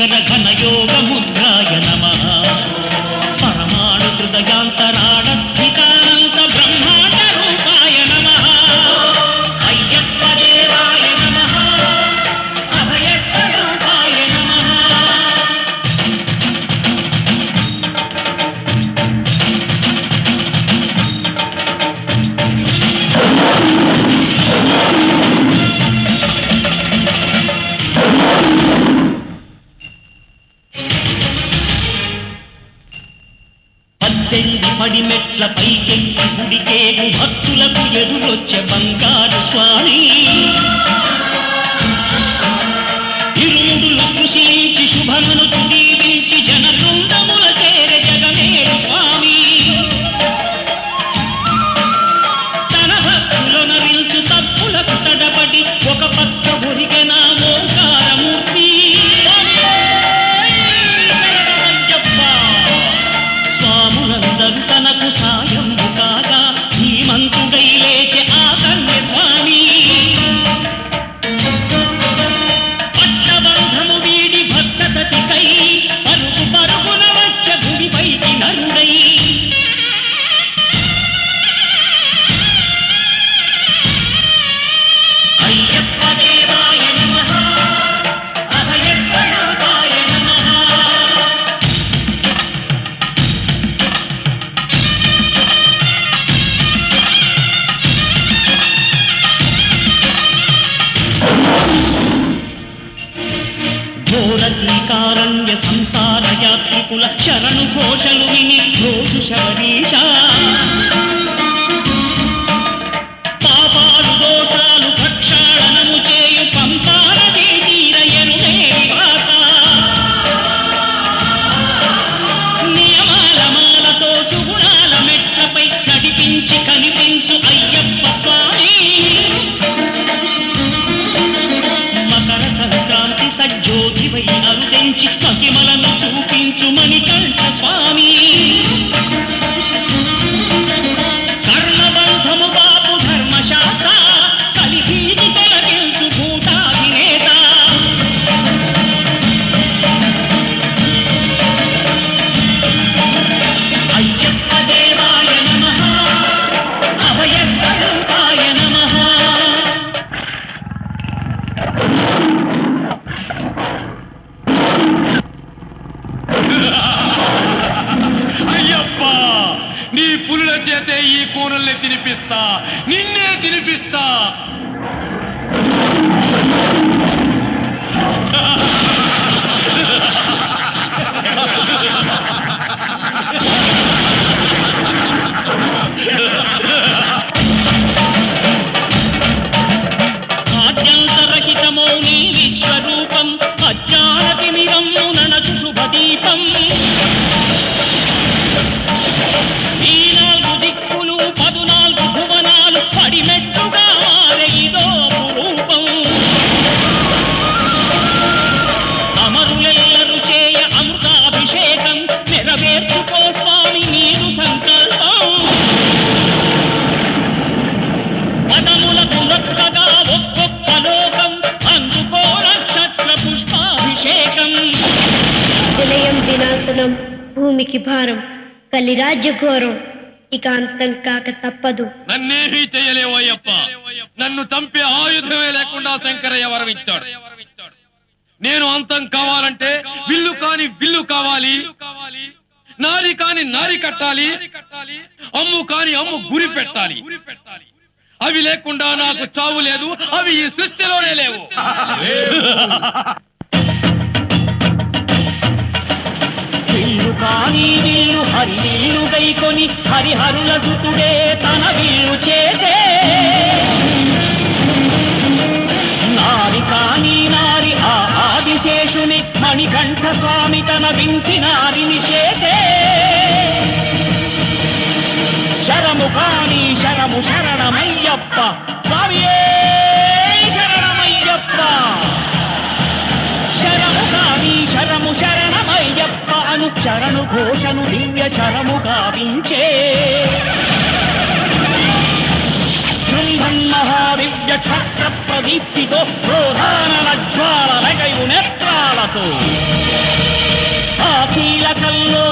గంభీర శబరీగిరి శిఖర పద్దెనిమిది పడి మెట్ల పైకెక్కి గుడికేగు భక్తులకు ఎదురొచ్చే బంగారు స్వామి. ఇరుముడులు స్పృశించి శుభమును దీవించి జన యాత్రికుల శరణు ఘోషలు విని రోజు శబరీష నీ పులుల చేతే ఈ కూనల్ని తినిపిస్తా. నిన్నే తినిపిస్తా. ఆద్యంతరహితమో నీ విశ్వరూపం అజ్ఞానతిమిరమ్ము ననచు శుభదీపం భూమికి భారం. కలి రాజ్య ఘోరం. ఇక అంతం కాక తప్పదు. నన్నేమీ చేయలేవు అయ్యప్ప. నన్ను చంపే ఆయుధమే లేకుండా శంకరయ్య వరం ఇచ్చాడు నేను అంతం కావాలంటే విల్లు కాని విల్లు కావాలి. నారి కాని నారి కట్టాలి. అమ్ము కాని అమ్ము గురి పెట్టాలి. అవి లేకుండా నాకు చావు లేదు. అవి ఈ సృష్టిలోనే లేవు. నీ విల్లు హరి విల్లు గైకొని హరిహరుల సుతుడే తన విల్లు చేసే. నారి కాని నారి ఆ ఆదిశేషుని మణికంఠ స్వామి తన వింటి నారిని చేసే. శరము కాని శరము శరణమయ్యప్ప స్వామియే. చరణు ఘోషను దివ్య చరము గావించే. శృంభన్ మహాదివ్య క్షత్ర ప్రదీప్తితో ప్రోధాన జ్వాలలకయు నేత్రాలతో ఆ కీలకల్లో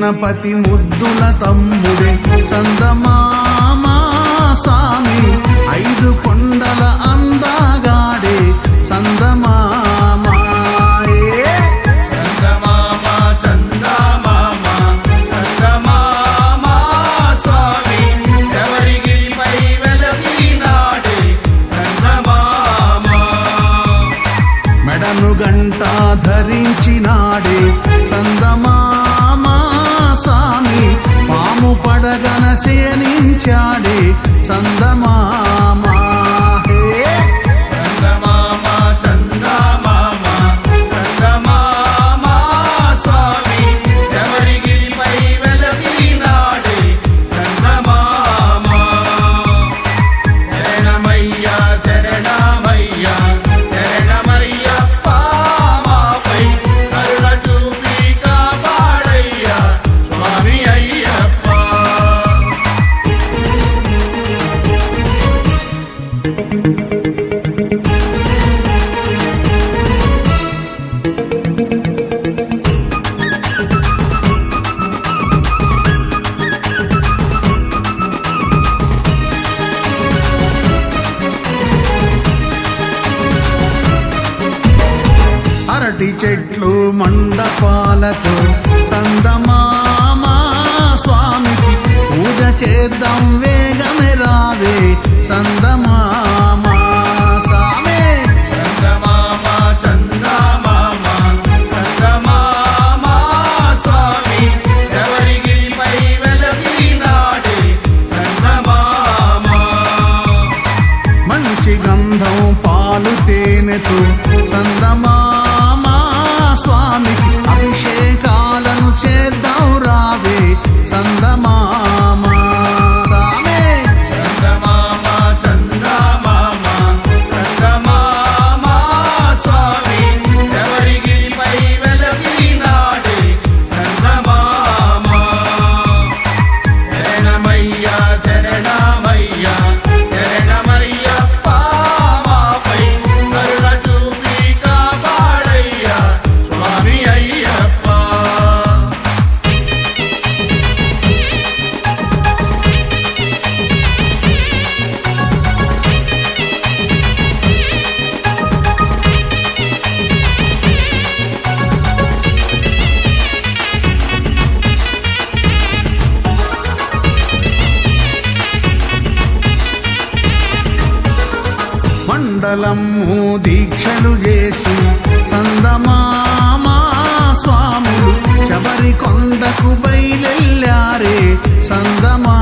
గణపతి ముద్దుల తమ్ముడే చందమామ స్వామి ఐదు కొండల అందాగాడే చందమామ ఏ. చందమామ చందమామ చందమామ స్వామి వెలసినాడే చందమామ మెడను గంట ధరించినాడే చందమామ శయనించాడే చందమామ మండపాలతో చందమామ స్వామికి పూజ చేద్దాం వేగమే రావే చందమామ సామే చందమామ చందమామ చందమామ స్వామి. ఎవరిగిరిపై వెలసినాడే చందమామ మంచి గంధం పాలు తేనెతో చందమామ మండలం దీక్షలు చేసి సందమామా స్వాములు శబరి కొండకు బయలెల్లారే సందమా